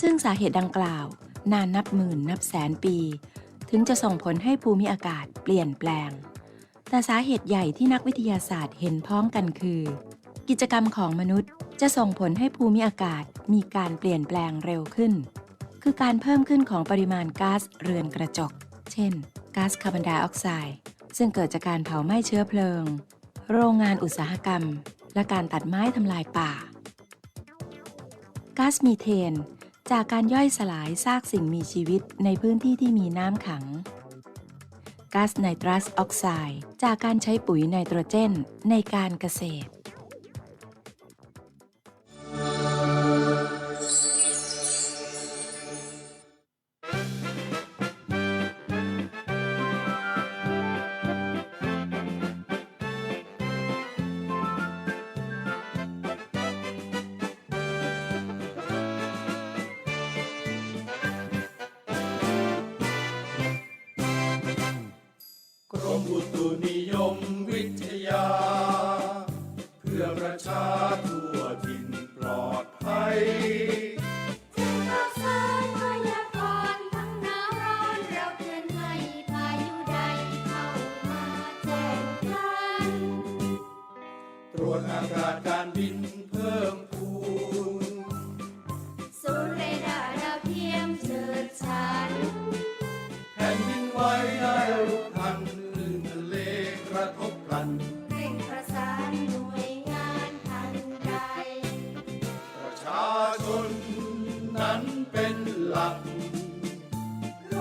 ซึ่งสาเหตุดังกล่าว นานนับหมื่นนับแสนปี ถึงจะส่งผลให้ภูมิอากาศเปลี่ยนแปลง แต่สาเหตุใหญ่ที่นักวิทยาศาสตร์เห็นพ้องกันคือ กิจกรรมของมนุษย์จะส่งผลให้ภูมิอากาศมีการเปลี่ยนแปลงเร็วขึ้น คือการเพิ่มขึ้นของปริมาณก๊าซเรือนกระจก เช่นก๊าซคาร์บอนไดออกไซด์ซึ่งเกิดจากการเผาไหม้เชื้อเพลิง โรงงานอุตสาหกรรม และการตัดไม้ทำลายป่าก๊าซมีเทน จากการย่อยสลายซากสิ่งมีชีวิตในพื้นที่ที่มีน้ำขังก๊าซไนตรัสออกไซด์จากการใช้ปุ๋ยไนโตรเจนในการเกษตร มอุตุนิยมวิทยา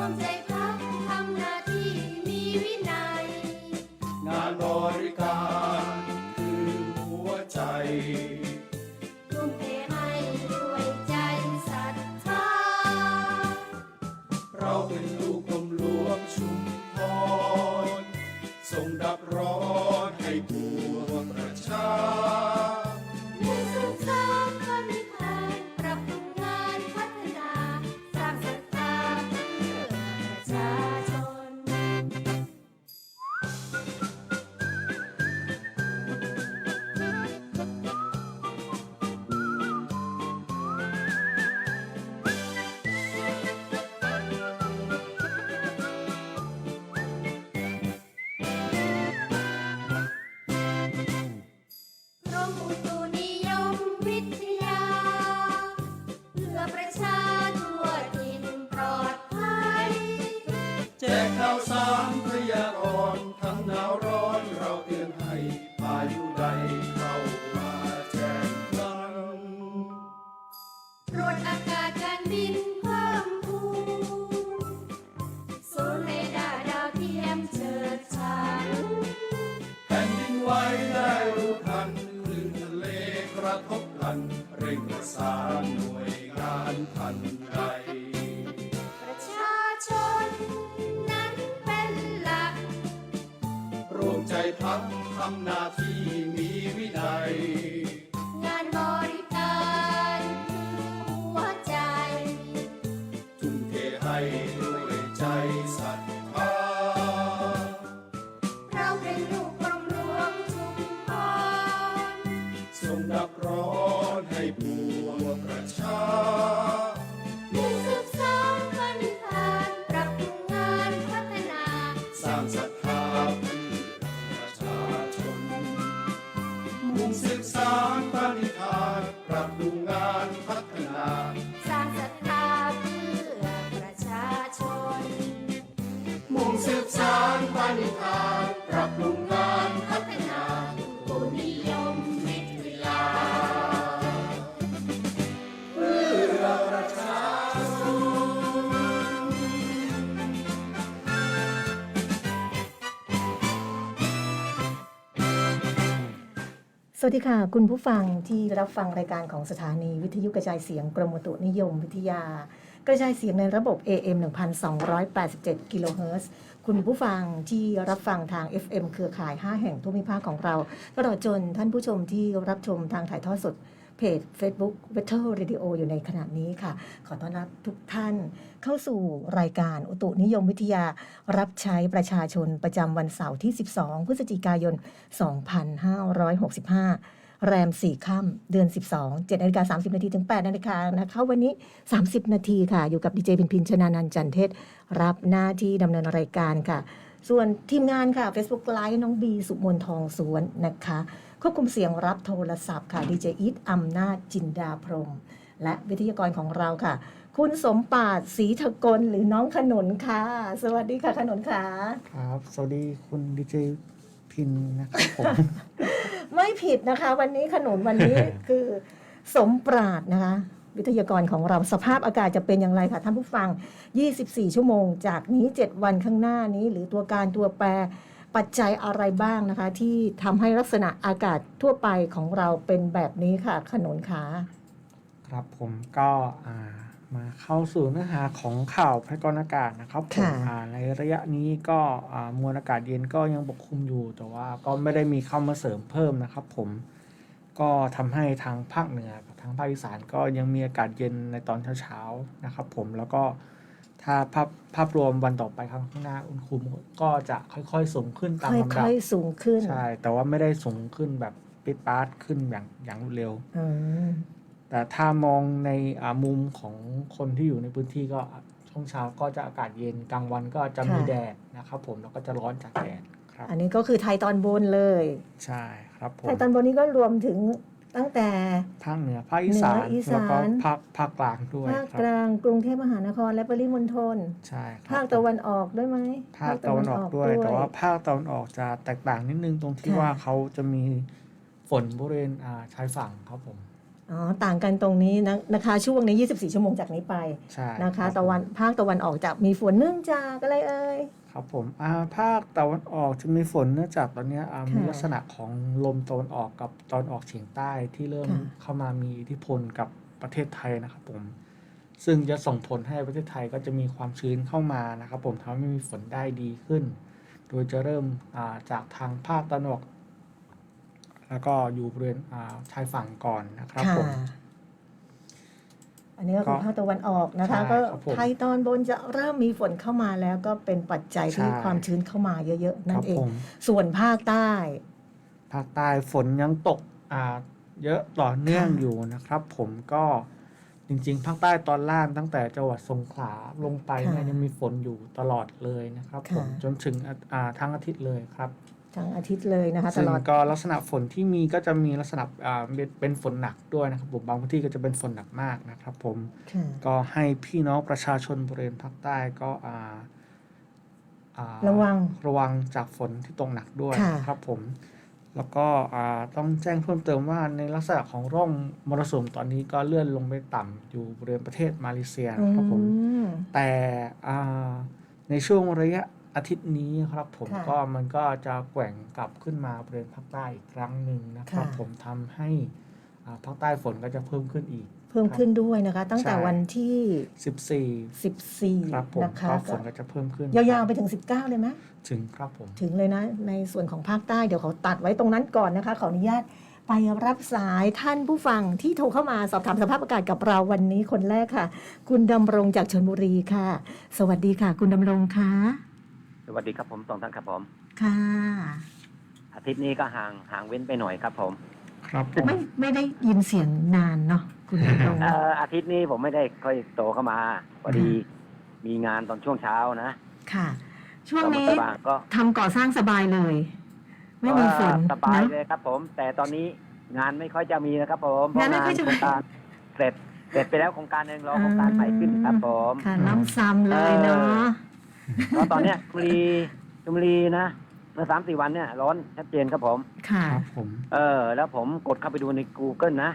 ร กร วัสดีค่ะ คุณผู้ฟังที่รับฟังรายการของสถานีวิทยุกระจายเสียงกรมอุตุนิยมวิทยา กระจายเสียงในระบบ AM 1287กิโลเฮิรตซ์คุณผู้ฟังที่รับฟังทาง FM เครือข่าย 5 แห่งทั่วมิภาคของเราตลอดจนท่านผู้ชมที่รับชมทางถ่ายทอดสด เพจ Facebook w e t e r Radio อยู่ในขณะนี้ค่ะ ขอต้อนรับทุกท่านเข้าสู่รายการอุตุนิยมวิทยารับใช้ประชาชนประจำวันเสาร์ที่ 12 พฤศจิกายน 2565 แรม 4 ค่ำเดือน 12 7นาฬิกา30 นาทีถึง 8 นาฬิกานะคะวันนี้ 30 นาทีค่ะ อยู่กับดีเจพินพินชนานันจันเทศ รับหน้าที่ดำเนินรายการค่ะ ส่วนทีมงานค่ะ Facebook ไลฟ์น้องบี สุมนทองสวนนะคะ ควบคุมเสียงรับโทรศัพท์ค่ะดีเจอีทอำนาจจินดาพรหมและวิทยากรของเราค่ะ คุณสมปาดศรีทกลหรือน้องขนุนค่ะ สวัสดีค่ะขนุนค่ะ ครับ สวัสดีคุณดีเจพินนะครับผม ไม่ผิดนะคะ วันนี้ขนุนวันนี้คือสมปราดนะคะ วิทยากรของเราสภาพอากาศจะเป็นอย่างไรค่ะท่านผู้ฟัง 24 ชั่วโมง จากนี้ 7 วันข้างหน้านี้ หรือตัวการตัวแปร ปัจจัยอะไรบ้างนะคะ ที่ทำให้ลักษณะอากาศทั่วไปของเราเป็นแบบนี้ค่ะ ขนุนขาครับผมก็อ่ามาเข้าสู่เนื้อหาของข่าวพยากรณ์อากาศนะครับผมค่ะอ่าในระยะนี้ก็อ่ามวลอากาศเย็นก็ยังปกคลุมอยู่ แต่ว่าก็ไม่ได้มีเข้ามาเสริมเพิ่มนะครับ ผมก็ทำให้ทางภาคเหนือกับทางภาคอีสานก็ยังมีอากาศเย็นในตอนเช้าๆนะครับ ผมแล้วก็ ถ้าภาพภาพรวมวันต่อไปข้างหน้าอุณหภูมิก็จะค่อยๆ สูงขึ้นตามลำดับค่อยๆสูงขึ้น ใช่ แต่ว่าไม่ได้สูงขึ้นแบบปิดปาร์ตขึ้นอย่างอย่างรวดเร็วอืมแต่ถ้ามองในอ่ามุมของคนที่อยู่ในพื้นที่ก็ช่วงเช้าก็จะอากาศเย็นกลางวันก็จะมีแดดนะครับผมแล้วก็จะร้อนจากแดดครับ อันนี้ก็คือไทยตอนบนเลย ใช่ครับผมไทยตอนบนนี้ก็รวมถึง ตั้งแต่ภาคเหนือภาคอีสานเหนืออีสานแล้วก็ภาคภาคกลางด้วยภาคครักบลางกรุงเทพมหานครและปริมณฑลใช่ครับภาคตะวันออกด้วยไหมภาคตะวันออกด้วย แต่ว่าภาคตะวันออกจะแตกต่างนิดนึงตรงที่ค่ะว่าเขาจะมีฝนบริเวณอ่าชายฝั่งครับผมอ๋อต่างกันตรงนี้นะนะคะช่วงใน 24 ชั่วโมงจากนี้ไปใช่นะคะรับผมตะวันภาคตะวันออกจะมีฝนเนื่องจากอะไรเอ่ย ครับผมอ่าภาคตะวันออกจะมีฝนเนื่องจากตอนเนี้ยอ่ามีค่ะลักษณะของลมตะวันออกกับตอนออกเฉียงใต้ที่เริ่มค่ะ เข้ามามีอิทธิพลกับประเทศไทยนะครับผม ซึ่งจะส่งผลให้ประเทศไทยก็จะมีความชื้นเข้ามานะครับผมทำให้มีฝนได้ดีขึ้น โดยจะเริ่มอ่าจากทางภาคตะวันออก แล้วก็อยู่บริเวณอ่าชายฝั่งก่อนนะครับค่ะผม อันนี้ก็คือก็ภาคตะวันออกนะคะใช่ก็ครับผมไทยตอนบนจะเริ่มมีฝนเข้ามาแล้วก็เป็นปัจจัยที่ใช่ความชื้นเข้ามาเยอะๆคนั่รันเองผมส่วนภาคใต้ ภาคใต้ฝนยังตกอ่าเยอะต่อเนื่องค่ะอยู่นะครับ ผมก็จริงๆ ภาคใต้ตอนล่างตั้งแต่จังหวัดสงขลาลงไปเนี่ยยังมีฝนอยู่ตลอดเลยนะครับผมจนถึงอ่าอ่าทั้งอาทิตย์เลยครับ ทั้งอาทิตย์เลยนะคะตซึ่งลอด ก็ลักษณะฝนที่มีก็จะมีลักษณะอ่าเป็นเป็นฝนหนักด้วยนะครับผมบางพื้นที่ก็จะเป็นฝนหนักมากนะครับผม ค่ะก็ให้พี่น้องประชาชนบริเวณภาคใต้ก็อ่าอ่าระวัง ระวังจากฝนที่ตกหนักด้วยค่ะ นะครับผม แล้วก็อ่าต้องแจ้งเพิ่มเติมว่าในลักษณะของร่องมรสุมตอนนี้ก็เลื่อนลงไปต่ำอยู่บริเวณประเทศมาเลเซียนะครับผม อืมแต่อ่าในช่วงระยะ อาทิตย์นี้ครับผมค่ะก็มันก็จะแกว่งกลับขึ้นมาบริเวณภาคใต้อีกครั้งหนึ่งนะครับ ค่ะ ผมทำให้อ่าภาคใต้ฝนก็จะเพิ่มขึ้นอีก เพิ่มขึ้นด้วยนะคะ ตั้งแต่ใช่ วันที่ 14ครับผม14นะคะก็ฝก็นก็จะเพิ่มขึ้นยาวๆไปถึง 19 เลยไหมถึงครับผม ถึงเลยนะ ในส่วนของภาคใต้เดี๋ยวเขาตัดไว้ตรงนั้นก่อนนะคะ ขออนุญาตไปรับสายท่านผู้ฟังที่โทรเข้ามาสอบถามสภาพอากาศกับเราวันนี้คนแรกค่ะ คุณดำรงจากชนบุรีค่ะ สวัสดีค่ะ คุณดำรงค่ะ สวัสดีครับผมสองท่านครับผม ค่ะ อาทิตย์นี้ก็ห่างห่างเว้นไปหน่อยครับผมครับผมไม่ไม่ได้ยินเสียงนานเนาะคุณดำรงเอ่ออาทิตย์นี้ผมไม่ได้ค่อยโตเข้ามาพอดีมีงานตอนช่วงเช้านะค่ะ ช่วงก็นี้มาบ้างก็ทำก่อสร้างสบายเลย ไม่มีฝนก็สบายเนอะเลยครับผม แต่ตอนนี้งานไม่ค่อยจะมีนะครับผมงานไม่ค่อยจะโครงการเสร็จเสร็จไปแล้วโครงการหนึ่งรอโครงการใหม่ขึ้นครับผม ค่ะน้ำซ้ำเลยเนาะ ก็ตอนเนี้ยชลบุรีชลบุรีนะเมื่อสามสี่วันเนี่ยร้อนชัดเจนครับผม ค่ะ ครับผมเออ แล้วผมกดเข้าไปดูใน Google นะ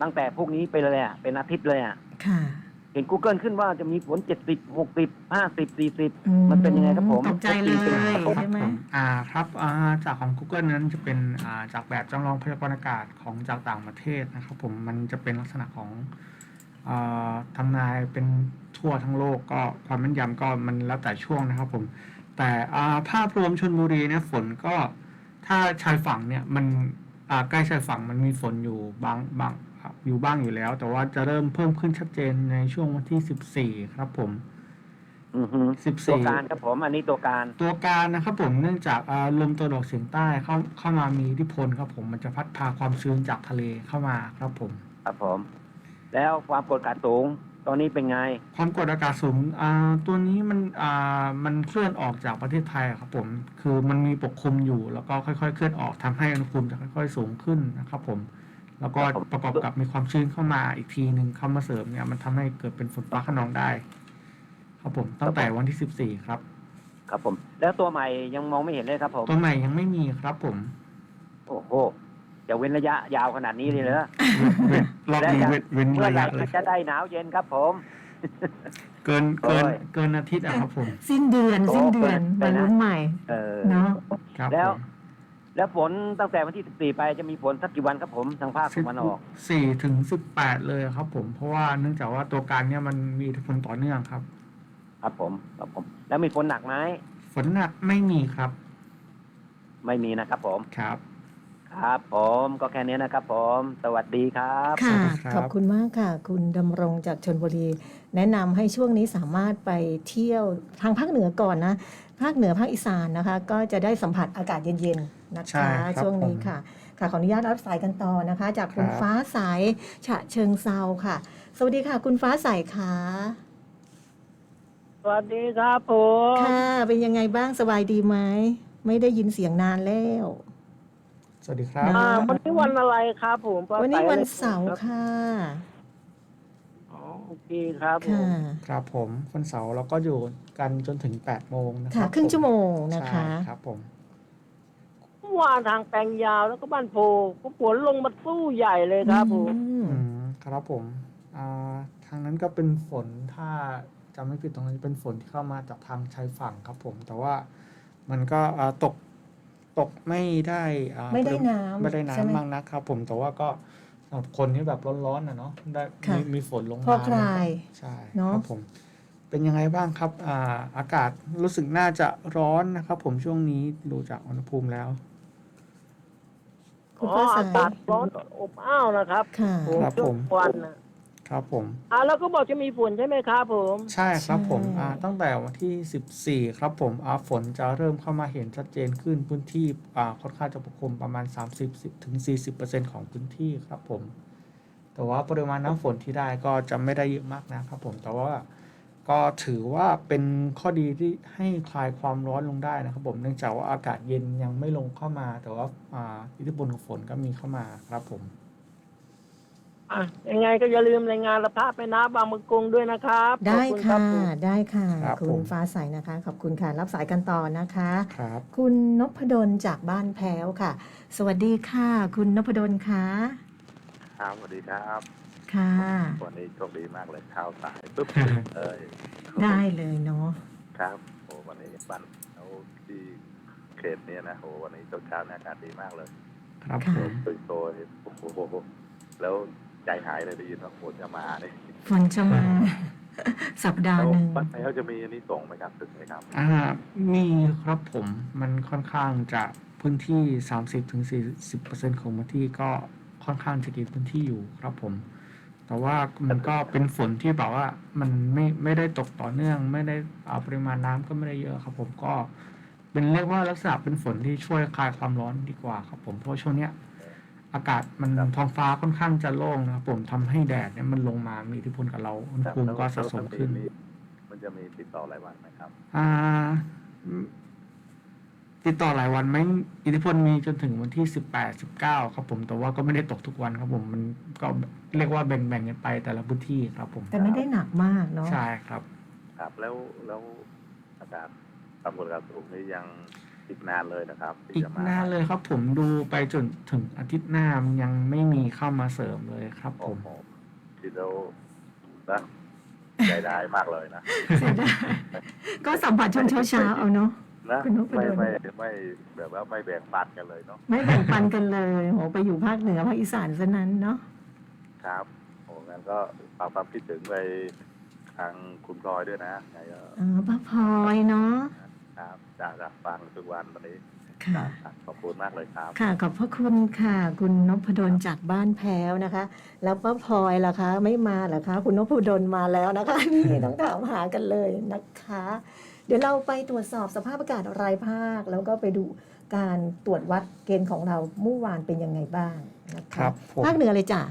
ตั้งแต่พวกนี้ไปเลยอะเป็นอาทิตย์เลยอะ ค่ะเห็น Google ขึ้นว่าจะมีฝนเจ็ดสิบหกสิบห้าสิบสี่สิบ อืมันเป็นยังไงครับผม ตกใจเลยใช่ไหมอ่าครับอ่าจากของ Google นั้นจะเป็นอ่าจากแบบจำลองพยากรณ์อากาศของจากต่างประเทศนะครับผมมันจะเป็นลักษณะของอ่าทำนายเป็น ทั่วทั้งโลกก็ความแม่นยำก็มันแล้วแต่ช่วงนะครับผม แต่อ่าภาพรวมชนบุรีเนี่ยฝนก็ถ้าชายฝั่งเนี่ยมันอ่าใกล้ชายฝั่งมันมีฝนอยู่บางบางอยู่บ้างอยู่แล้ว แต่ว่าจะเริ่มเพิ่มขึ้นชัดเจนในช่วงวันที่14ครับผมอือฮึสิบตัวสี่การครับผมอันนี้ตัวการตัวการนะครับผมเนื่องจากอ่าลมตะวันออกเฉียงใต้เข้าเข้ามามีอิทธิพลครับผมมันจะพัดพาความชื้นจากทะเลเข้ามาครับผม ครับผม แล้วความกดอากาศสูง ตอนนี้เป็นไง ความกดอากาศสูงอ่าตัวนี้มันอ่ามันเคลื่อนออกจากประเทศไทยครับผม คือมันมีปกคลุมอยู่ แล้วก็ค่อยๆ เคลื่อนออกทำให้อุณหภูมิจะค่อย ๆ สูงขึ้นนะครับผม แล้วก็ครับผมประกอบกับมีความชื้นเข้ามาอีกทีหนึ่งเข้ามาเสริมเนี่ยมันทำให้เกิดเป็นฝนฟ้าขนองได้ ครับผมตั้งแต่วันที่สิบสี่ครับ ครับผม แล้วตัวใหม่ยังมองไม่เห็นเลยครับผม ตัวใหม่ยังไม่มีครับผม โอ้โห จะเว้นระยะยาวขนาดนี้เลยเหรอเว้นรอบนี้เว้นเว้นเมื่อระไหร่ยะเลยจะได้หนาวเย็นครับผม เกินเกินโอ้ยเกินอาทิตย์อะครับผมสิ้นเดือนโอ้สิ้นเดือนไปมานะ ลุ้นใหม่เออ เนาะครับแล้วผมแล้วฝนตั้งแต่วันที่ 14 ไปจะมีฝนสักกี่วันครับผมทางภาคตะวันออก สี่ถึงสิบแปดเลยครับ ผมเพราะว่าเนื่องจากว่าตัวการเนี่ยมันมีอิทธิพลต่อเนื่องครับ ครับผมครับผม แล้วมีฝนหนักไหมฝนหนักไม่มีครับไม่มีนะครับผม ครับ ครับผมก็แค่นี้นะครับผม สวัสดีครับ ค่ะสวัสดีครับ ขอบคุณมากค่ะ คุณดำรงจากชนบุรี แนะนำให้ช่วงนี้สามารถไปเที่ยวทางภาคเหนือก่อนนะ ภาคเหนือภาคอีสานนะคะ ก็จะได้สัมผัสอากาศเย็นๆนะใช่คะครับช่วงนี้ผมค่ะ ค่ะขออนุญาตรับสายกันต่อนะคะ จากคุณครับ ฟ้าใสฉะเชิงเซาค่ะ สวัสดีค่ะ คุณฟ้าใสค่ะสวัสดีครับผม ค่ะ เป็นยังไงบ้างสบายดีไหมไม่ได้ยินเสียงนานแล้ว สวัสดีครับ อ่าวันนี้วันอะไรครับผมวันนี้วันเสาร์ค่ะ อ๋อโอเคครับผมค่ะครับผมวันเสาร์เราก็อยู่กันจนถึงแปดโมงนะคค่ะ รับครึ่งผชั่วโมงนะคะ ใช่ครับผมเมื่อวานทางแปลงยาวแล้วก็บ้านโพก็ฝนลงมาสู้ใหญ่เลยครับผม อืมอืมครับผมอ่าทางนั้นก็เป็นฝนถ้าจำไม่ผิดตรงนั้นเป็นฝนที่เข้ามาจากทางชายฝั่งครับผม แต่ว่ามันก็อ่าตก ตกไม่ได้อ่าไม่ได้น้ำไม่ได้ใช่ไหมน้ำมากนะครับ ผมแต่ว่าก็สำหรับคนที่แบบร้อนๆนะเนาะได้ค่ะ มีมีฝนลงมาพอคลาย ใช่เนอะ ครับผม เป็นยังไงบ้างครับอ่าอากาศรู้สึกน่าจะร้อนนะครับ ผมช่วงนี้ดูจากอุณหภูมิแล้ว คุณอ๋อฟ้าใสอากาศร้อนอบอ้าวนะครับค่ะ ผมครับทุผกมวันนะ ครับผม อ่าแล้วก็บอกจะมีฝนใช่ไหมครับผม ใช่ครับผมใช่ อ่าตั้งแต่วันที่ 14 ครับผมอ่าฝนจะเริ่มเข้ามาเห็นชัดเจนขึ้นพื้นที่อ่าค่อนข้างจะปกคลุมประมาณ 30ถึง40%ของพื้นที่ครับผม แต่ว่าปริมาณน้ำฝนที่ได้ก็จะไม่ได้เยอะมากนะครับผมแต่ว่าก็ถือว่าเป็นข้อดีที่ให้คลายความร้อนลงได้นะครับผมเนื่องจากว่าอากาศเย็นยังไม่ลงเข้ามา แต่ว่าอ่าอิทธิพลของฝนก็มีเข้ามาครับผม อะยังไงก็อย่าลืมรายงานระพะไปนะบางมะกงด้วยนะครับได้ขอบณรัค่ะ บผม ได้ค่ะ ครับคุผณม ฟ้าใสนะคะ ขอบคุณค่ะ รับสายกันต่อนะคะ ครับ คุณนพดลจากบ้านแพ้วค่ะ สวัสดีค่ะ คุณนพดลค่ะครับสวัสดีครับค่ะ วันนี้โชคดีมากเลยเช้าสายปุ๊บเอ้ยได้เลยเนาะครับโอ้วันนี้บันเอาที่เขตเนี้ยนะโอ้วันนี้เช้าเช้าๆเนี่ยอากาศดีมากเลยครับค่ะผม โดยโดยโอ้โหแล้ว ใจหายเลยได้ยินว่าฝนจะมาเนี่ยฝนจะมา สัปดาแล้ห์วหนึ่งบ้านแพ้วจะมีอันนี้ส่งไหมครับถึงไหมครับ อ่ามีครับผมมันค่อนข้างจะพื้นที่ 30-40%ของพื้นที่ก็ค่อนข้างจะกินพื้นที่อยู่ครับผม แต่ว่ามันก็เป็นฝนที่แบบว่ามันไม่ไม่ได้ตกต่อเนื่อง ไม่ได้อ่าปริมาณน้ำก็ไม่ได้เยอะครับผมก็ เป็นเรียกว่าลักษณะเป็นฝนที่ช่วยคลายความร้อนดีกว่าครับผมเพราะช่วงเนี้ย อากาศมันครับท้องฟ้าค่อนข้างจะโล่งนะครับผมทำให้แดดเนี่ยมันลงมามีอิทธิพลกับเราอุณหภูมิก็สะสมขึ้นแล้วมันจะมีติดต่อรายวันไหมครับ อ่าอืมติดต่อหลายวันไหมอิทธิพลมีจนถึงวันที่สิบแปดสิบเก้าครับผมแต่ว่าก็ไม่ได้ตกทุกวันครับผมมันก็เรียกว่าแบ่งๆกันไปแต่ละพื้นที่ครับผม แต่ไม่ได้หนักมากเนาะใช่ครับ ครับแล้วแล้วอากาศต่ำกว่าอากาศสูงนี่ยัง อีกนานเลยนะครับที่อีกจะมานานเลยครับผมดูไปจนถึงอาทิตย์หน้ามันยังไม่มีเข้ามาเสริมเลยครับผโอ้ม โหคิดแล้วนะใจได้มากเลยนะ เสียดายก็สัมผัสช่วงเช้าๆเอาเนาะ นะคุณนพดล ไม่ไม่ไม่แบบว่าไม่แบ่งปันกันเลยเนาะไม่แบ่งปันกันเลยโหไปอยู่ภาคเหนือภาคอีสานซะนั้นเนาะ ครับโอ้งั้นก็ฝากความคิดถึงไปทางคุณพลอยด้วยนะไงก็เออป้าพลอยเนาะ ครับ จากจากฟังทุกวันวันนี้ค่ะครับขอบคุณมากเลยครับ ค่ะ ขอบพระคุณค่ะ คุณนพดลจากบ้านแพ้วนะคะ แล้วป้าพลอยล่ะคะ ไม่มาเหรอคะ คุณนพดลมาแล้วนะคะ นี่ต้องถามหากันเลยนะคะ เดี๋ยวเราไปตรวจสอบสภาพอากาศรายภาค แล้วก็ไปดูการตรวจวัดเกณฑ์ของเราเมื่อวานเป็นยังไงบ้างนะคคะรับผม ภาคเหนือเลยจ้ะ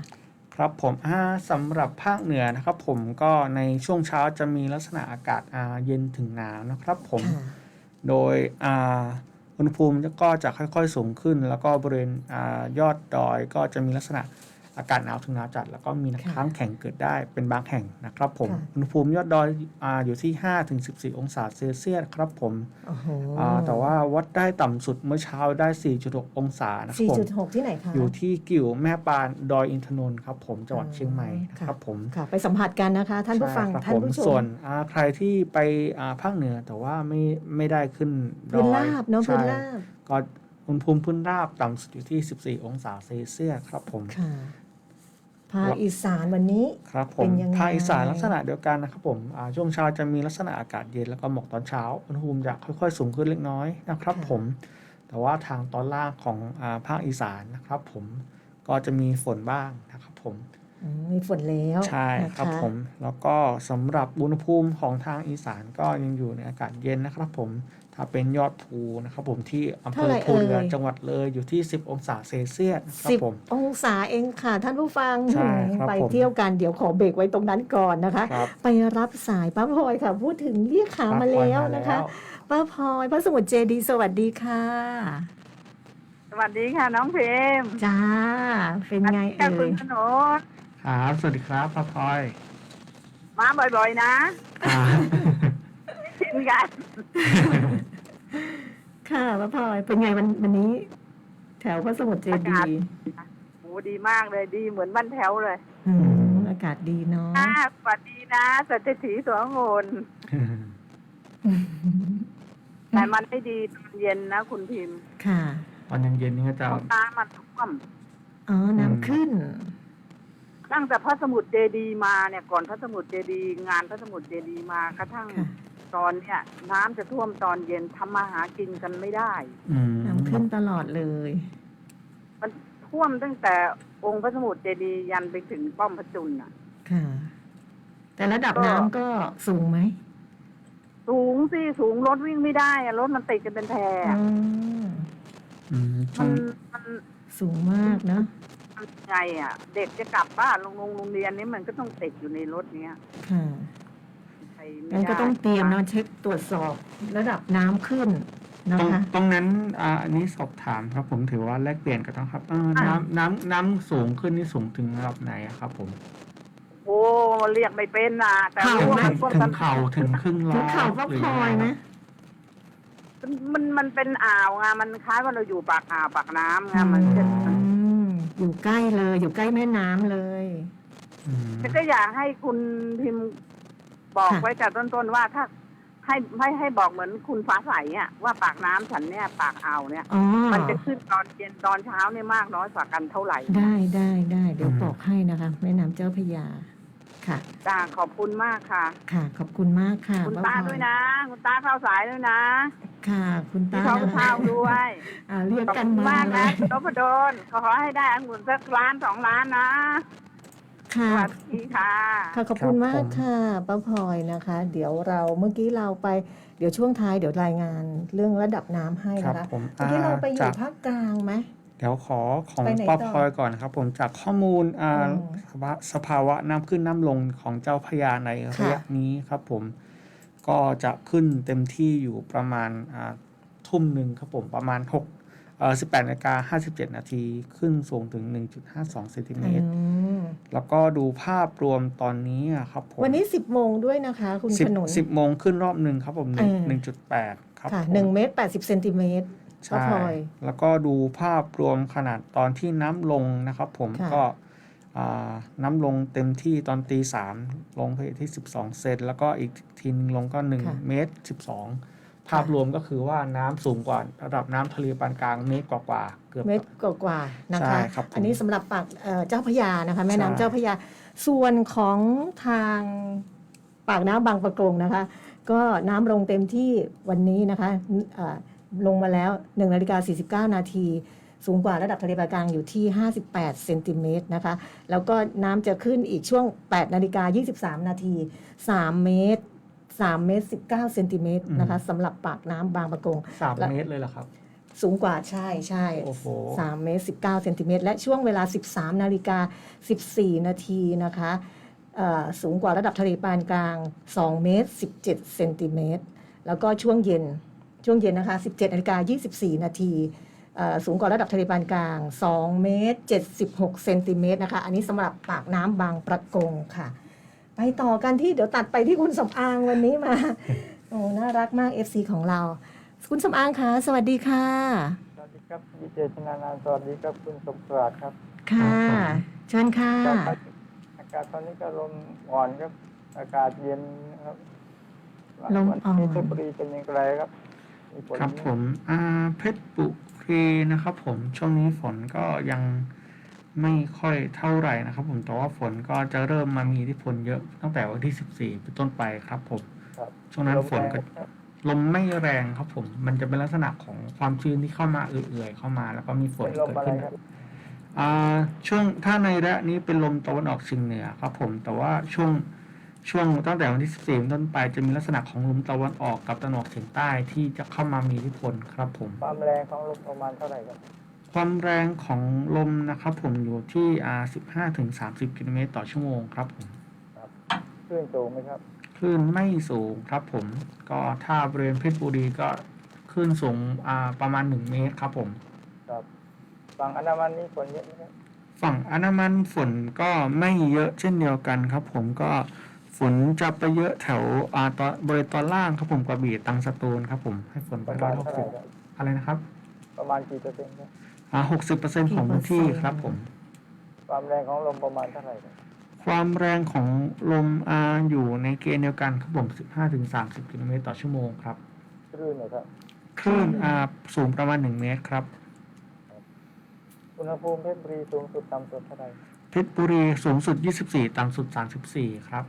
ครับผมอ่าสำหรับภาคเหนือนะครับผมก็ในช่วงเช้าจะมีลักษณะอากาศอ่าเย็นถึงหนาวนะครับผม ค่ะ โดยอุณหภูมิก็จะค่อยๆสูงขึ้น แล้วก็บริเวณอยอดดอยก็จะมีลักษณะ อากาศหนาวถึงหนาวจัด แล้วก็มีน้ำค้างแข็งเกิดได้เป็นบางแห่งนะครับผมค่ะอุณหภูมิยอดดอยอาอยู่ที่5-14 องศาเซลเซียสครับผมโอ้โหอ่าแต่ว่าวัดได้ต่ำสุดเมื่อเช้าได้ 4.6 องศานะครับผม4.6 ที่ไหนคะ อยู่ที่กิ่วแม่ปานดอยอินทนนท์ครับผมจังหวัดเชียงใหม่นะค่ะครับผมค่ะไปสัมผัสกันนะคะ ท่านผู้ฟังใช่ครับท่านผู้ชส่วมนอ่าใครที่ไปอ่าภาคเหนือแต่ว่าไม่ไม่ได้ขึ้นดพื้นอยราบเนาะพื้นใช่ราบก็อุณหภูมิพื้นราบต่ำสุดอยู่ที่ 14 องศาเซลเซียสครับผมค่ะ ภาคอีสานวันนี้ครับผเป็มนยังไงภาคอีสานลักษณะเดียวกันนะครับผมอ่าช่วงเช้าจะมีลักษณะอากาศเย็นแล้วก็หมอกตอนเช้าอุณหภูมิจะค่อยๆ สูงขึ้นเล็กน้อยนะครับผมแต่ว่าทางตอนล่างของอาภาคอีสานนะครับผมก็จะมีฝนบ้างนะครับผมอื มมีฝนแล้วใช่ครับนะะผม แล้วก็สำหรับอุณหภูมิของทางอีสานก็ยังอยู่ในอากาศเย็นนะครับผม ถ้าเป็นยอดภูนะครับผมที่อำเภเท่าอไหร่ภูเรือเอ่ยจังหวัดเลยอยู่ที่ 10 องศาเซลเซียสนะครัสิบบผมองศาเองค่ะท่านผู้ฟังใช่ครับไปผมเที่ยวกันเดี๋ยวขอเบรกไว้ตรงนั้นก่อนนะคะครับไปรับสายป้าพลอยค่ะ พูดถึงเรียกขามาแล้วนะคะป้าพลอยพระสมุทรเจดีย์สวัสดีค่ะสวัสดีค่ะน้องเพมจ้า เป็นไงค่ะเอ่คุณยขนุน ครับสวัสดีครับป้าพลอยมาบ่อยๆนะ ครับชินกัน ค่ะป้าพลอยเป็นไงวันวันนี้ แถวพระสมุทรเจดีย์โหดีมากเลยดีเหมือนบ้านแถวเลยอืมอากาศดีเนาะอ่าสวัสดีนะสถิติสวงนแต่มันไม่ดีตอนเย็นนะคุณพิมพ์ค่ะตอนเย็นๆนี่ก็จะเพราะน้ำมันท่วมอ๋อน้ำขึ้น ตั้งแต่พระสมุทรเจดีย์มาเนี่ยก่อนพระสมุทรเจดีย์งานพระสมุทรเจดีย์มากระทั่งค่ะ ตอนเนี่ย น้ำจะท่วมตอนเย็นทำมาหากินกันไม่ได้ อืมน้ำขึ้นตลอดเลย มันท่วมตั้งแต่องค์พระสมุทรเจดีย์ยันไปถึงป้อมพระจุลน่ะ ค่ะ แต่ระดับก็น้ำก็สูงไหมสูงสิสูงรถวิ่งไม่ได้อะรถมันติดกันเป็นแพรอ๋ออืมช่มัวงนมันสูงมากเนอะ มันไงอะ เด็กจะกลับบ้านโรงโรงเรียนนี้มันก็ต้องติดอยู่ในรถเนี้ยค่ะใช้ไม่งั้นก็ได้ต้องเตรียมเนอะเช็คตรวจสอบระดับน้ำขึ้นนะตรงคะ ตรงนั้นอ่าอันนี้สอบถามครับผมถือว่าแลกเปลี่ยนกันนะครับเออน้ำน้ำน้ำสูงขึ้นนี่สูงถึงระดับไหนอะครับ ผมโอ้เรียกไม่เป็นนะแต่เข่ารู้ไหมว่าถึงพวกถึมังนเข่าถึงครึ่งล้อถึงเข่าก็หรืพลอยไหม มันมันมันเป็นอ่าวไงมันคล้ายว่าเราอยู่ปากอ่าวปากน้ำไงมันจะมัน อืมอยู่ใกล้เลย อยู่ใกล้แม่น้ำเลย อืมก็อยากให้คุณพิมพ์บอกค่ะ ไว้จากต้นๆว่าถ้าให้ให้ให้บอกเหมือนคุณฟ้าใสอะว่าปากน้ำฉันเนี่ย ปากอ่าวเนี่ย อ๋อ มันจะขึ้นตอนเย็นตอนเช้าเนี่ยมากน้อยกว่ากันเท่าไหร่ได้ได้ได้เดี๋ยวบอกให้นะคะ แม่น้ำเจ้าพระยาค่ะ จ้าขอบคุณมากค่ะ ค่ะ ขอบคุณมากค่ะคุณป้ตาพลอด้วยนะ คุณตาเข้าสายด้วยนะ ค่ะ คุณพี่ตาท้องนะคะข้าวด้วยอ่าเรียกขอบกันคุณมามากเลนะยคุณนพดลขอให้ได้องุ่นสักล้านสองล้านนะสค่ะ วัสดีค่ะ ค่ะขอบคุณมากค่ะป้าพลอยนะคะ เดี๋ยวเราเมื่อกี้เราไปเดี๋ยวช่วงท้ายเดี๋ยวรายงานเรื่องระดับน้ำให้ครับนะคะผมเมื่อกี้เราไปอจายู่ก ภาคกลางไหม เดี๋ยวขอของไปไหนป้าต่อพลอยก่อนครับ ผมจากข้อมูลอ่าอืมสภาสภาวะน้ำขึ้นน้ำลงของเจ้าพระยาในระค่ะยะนี้ครับผม ก็จะขึ้นเต็มที่อยู่ประมาณอ่าทุ่มหนึ่งครับผมประมาณ6เอ่อ18นาฬิกา57 นาทีขึ้นสูงถึง 1.52เซนติเมอืตรมแล้วก็ดูภาพรวมตอนนี้อะครับผมวันนี้ 10 โมงด้วยนะคะ คุณสิบขนุนสิบโมงขึ้นรอบหนึ่งครับผมหนึ่งเออหนึ่งจุดแปดครับค่ะผมหนึ่งเมตรแปดสิบเซนติเมตรป้าใช่พลอยแล้วก็ดูภาพรวมขนาดตอนที่น้ำลงนะครับผมค่ะก็อ่า น้ำลงเต็มที่ตอนตีสามลงไปที่ 12 เซนแล้วก็อีกทีนึงลงก็ 1 เมตร 12 ภาพรวมก็คือว่าน้ำสูงกว่าระดับน้ำทะเลปานกลางเมตรกว่าๆเกือบเมตรกว่าๆนะใช่คะครับผมอันนี้สำหรับปากเอ่อเจ้าพระยานะคะแม่ใช่น้ำเจ้าพระยาส่วนของทางปากน้ำบางประกงนะคะ ก็น้ำลงเต็มที่วันนี้นะคะเอ่อลงมาแล้ว1นาฬิกา49 นาทีสูงกว่าระดับทะเลปานกลางอยู่ที่ 58 เซนติเมตรนะคะ แล้วก็น้ำจะขึ้นอีกช่วง 8 นาฬิกา 23 นาที 3 เมตร 3 เมตร 19 เซนติเมตรนะคะสำหรับปากน้ำบางประกงสามและเมตรเลยเหรอครับ สูงกว่าใช่ใช่โอ้โห3เมตร19เซนติเมตรและช่วงเวลา13นาฬิกา14นาทีนะคะเอ่อสูงกว่าระดับทะเลปานกลาง 2 เมตร 17 เซนติเมตร แล้วก็ช่วงเย็น ช่วงเย็นนะคะ 17นาฬิกา24 นาทีเอ่อ สูงกว่าระดับทะเลปานกลาง 2 เมตร 76 เซนติเมตรนะคะ อันนี้สำหรับปากน้ำบางประกงค่ะ ไปต่อกันที่เดี๋ยวตัดไปที่คุณสำอางวันนี้มา โอ้ น่ารักมาก FC ของเรา คุณสำอางคะสวัสดีค่ะ สวัสดีครับดีเจชนานานท์สวัสดีครับคุณสมปราชครับค่ะครับผมเชิญค่ะครับอากาศตอนนี้ก็ลมอ่อนครับ อากาศเย็นนะครับลมอ่อนวันนี้เพชรบุรีเป็นยังไงครับมีฝนครับไหผมอ่าเพชรบุ รีนะครับผมช่วงนี้ฝนก็ยังไม่ค่อยเท่าไหร่นะครับ ผมแต่ว่าฝนก็จะเริ่มมามีอิทธิพลเยอะตั้งแต่วันที่14เป็นต้นไปครับผมครับช่วงนั้นฝนก็ลมแรงครับลมไม่แรงครับผม มันจะเป็นลักษณะของความชื้นที่เข้ามาเอื่อยๆเข้ามา แล้วก็มีฝนเป็นลมเกิดอะไรขึ้นครับอ่าช่วงถ้าในระยะนี้เป็นลมตะวันออกเฉียงเหนือครับผมแต่ว่าช่วง ช่วงตั้งแต่วันที่ 14เป็นต้นไปจะมีลักษณะของลมตะวันออกกับตะวันออกเฉียงใต้ที่จะเข้ามามีอิทธิพลครับผม ความแรงของลมประมาณเท่าไหร่ครับ ความแรงของลมนะครับผมอยู่ที่อ่า15ถึง30 กิโลเมตรต่อชั่วโมงครับผมคลื่นสูงไหมครับ คลื่นไม่สูงครับผม ก็ถ้าบริเวณเพชรบุรีก็คลื่นสูงอ่าประมาณ 1 เมตรครับผมครับฝั่งอันดามันนี่ฝนเยอะไหมครับ ฝั่งอันดามันฝนก็ไม่เยอะเช่นเดียวกันครับผมก็ ฝนจะไปเยอะแถวอ่าตอนบริเวณตอนล่างครับผมกระบี่ตรังสตูลครับผมให้ฝนปประระมามาณณหกเท่าไหสิร่บครับอะไรนะครับประมาณกี่เปอร์เซ็นต์ครับอ่าหกสิบเปอร์เซ็นของพื้นที่ครับผม ความแรงของลมประมาณเท่าไหร่ครับความแรงของลมอาอยู่ในเกณฑ์เดียวกันครับผม15ถึง30กิโลเมตรต่อชั่วโมงครับคลื่นนะครับคลื่นอาสูงประมาณ1เมตรครับ อุณหภูมิเพชรบุรีสูงสุดต่ำสุดเท่าไหร่เพชรบุรีสูงสุด 24 ต่ำสุด 34 ครับ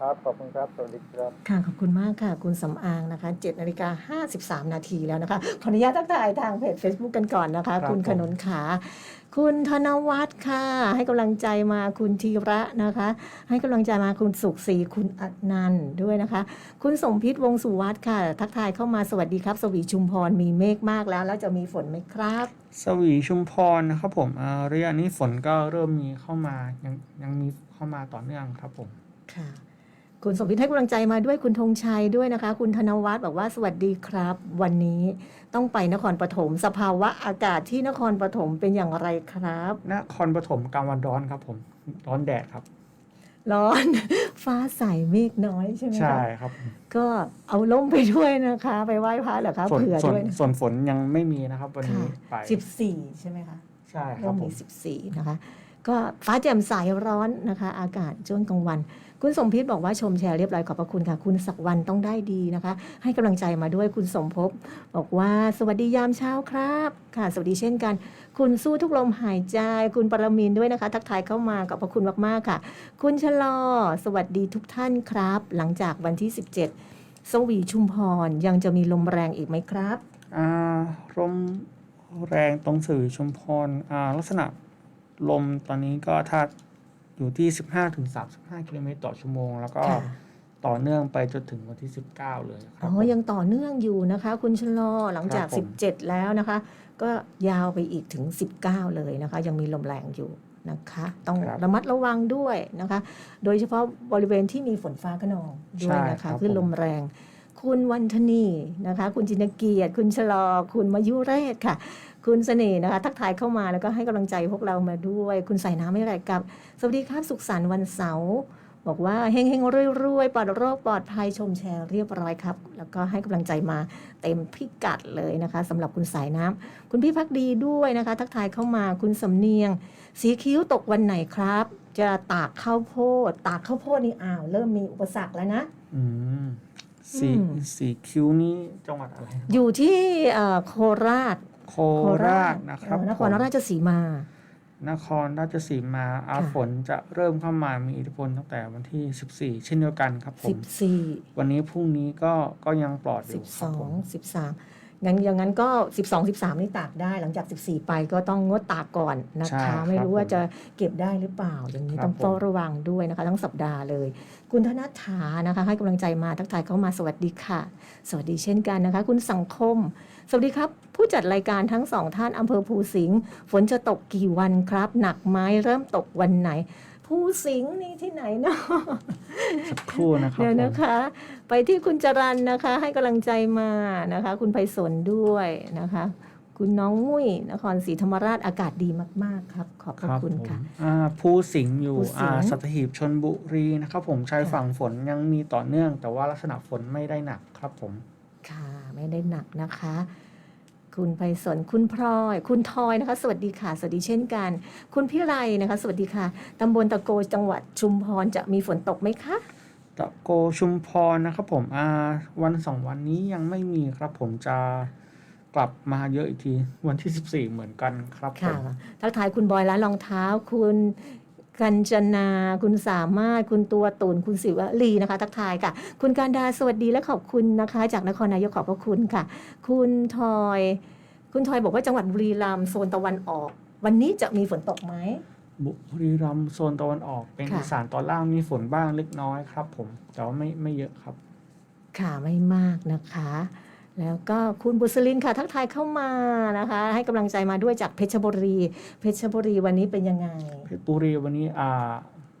ครับ ขอบคุณครับ สวัสดีครับ ค่ะ ขอบคุณมากค่ะ คุณสำอางนะคะ7นาฬิกา53 นาทีแล้วนะคะ ขออนุญาตทักทายทางเพจ Facebook กันก่อนนะคะ ครับคุณผมขนนขา คุณธนวัฒน์ค่ะ ให้กำลังใจมาคุณธีระนะคะ ให้กำลังใจมาคุณสุขศรีคุณอนันต์ด้วยนะคะ คุณสมพิษวงสุวัฒน์ค่ะ ทักทายเข้ามาสวัสดีครับ สวีชุมพรมีเมฆมากแล้ว แล้วจะมีฝนไหมครับ สวีชุมพรนะครับผมอ่าระยะนี้ฝนก็เริ่มมีเข้ามายังยังมีเข้ามาต่อเนื่องครับผม ค่ะ คุณสมพิษให้กำลังใจมาด้วยคุณธงชัยด้วยนะคะ คุณธนวัฒน์บอกว่าสวัสดีครับ วันนี้ต้องไปนครปฐมสภาวะอากาศที่นครปฐมเป็นอย่างไรครับ นครปฐมกลางวันร้อนครับผมร้อนแดดครับ ร้อน ฟ้าใสเมฆน้อยใช่ไหมใช่คะครับผมก็เอาล่มไปด้วยนะคะ ไปไหว้พระเหรอคะส่วนเผื่อส่วนด้วยนะส่วนฝนยังไม่มีนะครับวันนี้ค่ะไปสิบสี่ใช่ไหมคะใช่ครัร่บมผมีมสิบสี่นะคะ ก็ฟ้าแจ่มใสร้อนนะคะ อากาศช่วงกลางวัน คุณสมพิษบอกว่าชมแชร์เรียบร้อยขอบพระคุณค่ะ คุณศักดิ์วันต้องได้ดีนะคะ ให้กำลังใจมาด้วยคุณสมภพบอกว่าสวัสดียามเช้าครับค่ะ สวัสดีเช่นกัน คุณสู้ทุกลมหายใจ คุณปรมินด้วยนะคะ ทักทายเข้ามาขอบพระคุณมากๆค่ะ คุณชะลอสวัสดีทุกท่านครับ หลังจากวันที่ 17 สวีชุมพรยังจะมีลมแรงอีกไหมครับอ่าลมแรงตรงสื่อชุมพรอ่าลักษณะลมตอนนี้ก็ถ้า อยู่ที่ 15ถึง35 กิโลเมตรต่อชั่วโมง แล้วก็ค่ะ ต่อเนื่องไปจนถึงวันที่ 19 เลยครัอ๋บ อ ยังต่อเนื่องอยู่นะคะ คุณชะลอหลังจาก ครับผม 17 แล้วนะคะ ก็ยาวไปอีกถึง 19 เลยนะคะ ยังมีลมแรงอยู่นะคะ ต้องครับระมัดระวังด้วยนะคะ โดยเฉพาะบริเวณที่มีฝนฟ้าขนองด้วยนะใช่ครัคะบคือผมลมแรง คุณวันธนีนะคะ คุณจินเกียรติ คุณชะลอ คุณมายุเรศค่ะ คุณเสน่ห์นะคะ ทักทายเข้ามาแล้วก็ให้กำลังใจพวกเรามาด้วย คุณใส่น้ำไม่ไรกับ สวัสดีครับสุขสันต์วันเสาร์บอกว่าเฮงเฮงๆรวยๆปลอดโรคปลอดภัยชมแชร์เรียบร้อยครับ แล้วก็ให้กำลังใจมาเต็มพิกัดเลยนะคะสำหรับคุณสายน้ำคุณพี่พักดีด้วยนะคะ ทักทายเข้ามาคุณสำเนียง สีคิ้วตกวันไหนครับ จะตากข้าวโพด ตากข้าวโพดนี่อ้าวเริ่มมีอุปสรรคแล้วนะอืมสีอืมสีคิ้วนี่จังหวัดอะไรครับอยู่ที่เอ่อโคราช โคราชนะครับเอ่อนครผมราชสีมา นครราชสีมาอาค่ะฝนจะเริ่มเข้ามามีอิทธิพลตั้งแต่วันที่ 14 เช่นเดียวกันครับผม14 วันนี้พรุ่งนี้ก็ก็ยังปลอดอยู่ครับผม12 13งั้นอย่างนั้นก็ 12 13 นี่ตากได้หลังจาก 14 ไปก็ต้องงดตากก่อนนะใช่ครัคะบไม่รู้ว่าผมจะเก็บได้หรือเปล่า อย่างนี้ครับต้องเฝ้าผมระวังด้วยนะคะ ทั้งสัปดาห์เลย คุณธนัฐานะคะ ให้กำลังใจมาทักทายเข้ามาสวัสดีค่ะ สวัสดีเช่นกันนะคะ คุณสังคม สวัสดีครับ ผู้จัดรายการทั้งสองท่านอำเภอภูสิงห์ฝนจะตกกี่วันครับ หนักไหมเริ่มตกวันไหน ภูสิงห์นี่ที่ไหนเนาะสักครู่นะครับเดี๋ยวผมนะคะ ไปที่คุณจรันนะคะ ให้กำลังใจมานะคะ คุณไพศลด้วยนะคะ คุณน้องมุ้ยนครศรีธรรมราชอากาศดีมาก ๆ ครับ ขอบพคระรับคุณผมค่ะ อ่าภูสิงห์อยู่ภูสิงห์อ่าสัตหีบชนบุรีนะครับผมชายค่ะฝั่งฝนยังมีต่อเนื่อง แต่ว่าลักษณะฝนไม่ได้หนักครับผมค่ะ ไม่ได้หนักนะคะ คุณไพศลคุณพลอย คุณทอยนะคะ สวัสดีค่ะ สวัสดีเช่นกัน คุณพิไรนะคะ สวัสดีค่ะตำบลตะโกจังหวัดชุมพรจะมีฝนตกไหมคะตะโกชุมพรนะครับผมอ่าวันสองวันนี้ยังไม่มีครับผมจะกลับมาเยอะอีกที วันที่ 14 เหมือนกันครับผค่ะมทักทายคุณบอยร้านรองเท้า คุณ กัญจนา คุณสามารถ คุณตัวตุนคุณสิวลีนะคะ ทักทายค่ะ คุณการดาสวัสดีและขอบคุณนะคะ จากนครนายกขอบพระคุณค่ะ คุณทอย คุณทอยบอกว่าจังหวัดบุรีรัมย์โซนตะวันออก วันนี้จะมีฝนตกไหมบุรีรัมย์โซนตะวันออกเป็นค่ะอีสานตอนล่างมีฝนบ้างเล็กน้อยครับ ผมแต่ว่าไม่ไม่เยอะครับ ค่ะไม่มากนะคะ แล้วก็คุณบุษลินค่ะ ทักทายเข้ามานะคะ ให้กำลังใจมาด้วยจากเพชรบุรี เพชรบุรีวันนี้เป็นยังไง เพชรบุรีวันนี้อ่า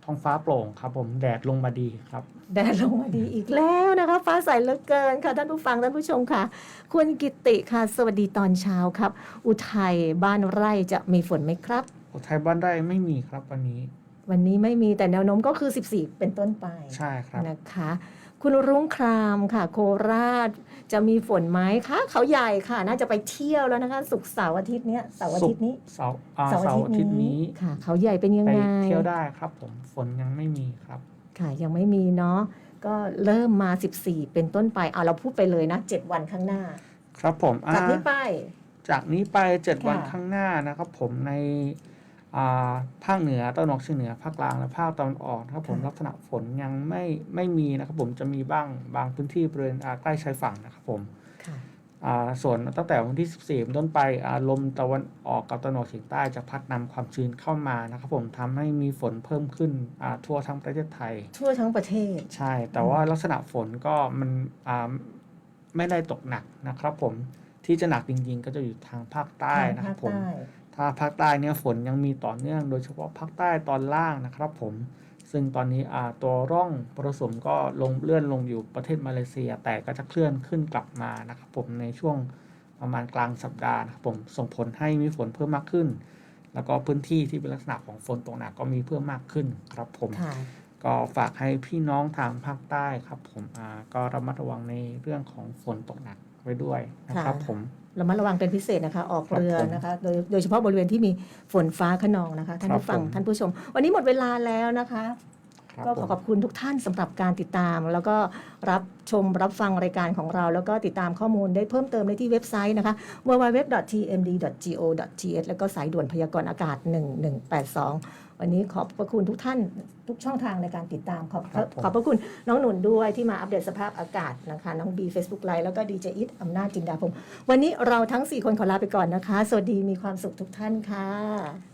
ท้องฟ้าโปร่งครับ ผมแดดลงมาดีครับ แดดลงมาดีอีกแล้วนะคะ ฟ้าใสเหลือเกินค่ะ ท่านผู้ฟังท่านผู้ชมค่ะ คุณกิติค่ะ สวัสดีตอนเช้าครับ อุทัยบ้านไร่จะมีฝนไหมครับ อุทัยบ้านไร่ไม่มีครับวันนี้ วันนี้ไม่มีแต่แนวโน้มก็คือ 14 เป็นต้นไปใช่ครับนะคะ คุณรุ้งครามค่ะ โคราชจะมีฝนไหมคะเขาใหญ่ค่ะ น่าจะไปเที่ยวแล้วนะคะศุกร์เสาร์อาทิตย์เนี้ยเสาร์อาทิตย์นี้เสาร์อ่าเสาร์อาทิตย์นี้ค่ะ เขาใหญ่เป็นยังไปไงเที่ยวได้ครับ ผมฝนยังไม่มีครับ ค่ะ ยังไม่มีเนาะก็เริ่มมา 14 เป็นต้นไปเอาเราพูดไปเลยนะ 7 วันข้างหน้า ครับผมอ่าจากนี้ไป จากนี้ไปเจ็ดค่ะ วันข้างหน้านะครับ ผมในอ่า ภาคเหนือตะวันออกเฉียงเหนือภาคกลางและภาคตะวันออกนะครับผมลักษณะฝนยังไม่ไม่มีนะครับผมจะมีบ้างบางพื้นที่บริเวณอ่าใกล้ชายฝั่งนะครับผมค่ะอ่าส่วนตั้งแต่วันที่ 14เป็นต้นไปอ่าลมตะวันออกกับตะวันออกเฉียงใต้จะพัดนำความชื้นเข้ามานะครับผมทำให้มีฝนเพิ่มขึ้นอ่าทั่วทั้งประเทศไทย ทั่วทั้งประเทศ ใช่ แต่ว่าลักษณะฝนก็มันอ่าไม่ได้ตกหนักนะครับผมที่จะหนักจริงๆ ก็จะอยู่ทางภาคใต้นะคภารัคบผมใต้ ถ้าภาคใต้เนี่ยฝนยังมีต่อเนื่อง โดยเฉพาะภาคใต้ตอนล่างนะครับผม ซึ่งตอนนี้อ่าตัวร่องมรสุมก็ลงเลื่อนลงอยู่ประเทศมาเลเซีย แต่ก็จะเคลื่อนขึ้นกลับมานะครับผมในช่วงประมาณกลางสัปดาห์นะครับผมส่งผลให้มีฝนเพิ่มมากขึ้น แล้วก็พื้นที่ที่เป็นลักษณะของฝนตกหนักก็มีเพิ่มมากขึ้นครับผมค่ะก็ฝากให้พี่น้องทางภาคใต้ครับผมอ่าก็ระมัดระวังในเรื่องของฝนตกหนักไว้ด้วยนะครับค่ะผม ระมัดระวังเป็นพิเศษนะคะ ออกครับเรือผมนะคะ โดยโดยเฉพาะบริเวณที่มีฝนฟ้าขนองนะคะ ท่านผู้ฟังครับผมท่านผู้ชม วันนี้หมดเวลาแล้วนะคะครับ ก็ขผอมขอบคุณทุกท่านสำหรับการติดตาม แล้วก็รับชมรับฟังรายการของเรา แล้วก็ติดตามข้อมูลได้เพิ่มเติมได้ที่เว็บไซต์นะคะ www.tmd.go.th แล้วก็สายด่วนพยากรณ์อากาศ 1182 วันนี้ขอบพระคุณทุกท่านทุกช่องทางในการติดตามขอบครับผมขอบพระคุณน้องหนุนด้วยที่มาอัปเดตสภาพอากาศนะคะ น้องบี Facebook Live แล้วก็ดีเจอิทอำนาจจินดาพงศ์วันนี้เราทั้ง 4 คนขอลาไปก่อนนะคะ สวัสดีมีความสุขทุกท่านค่ะ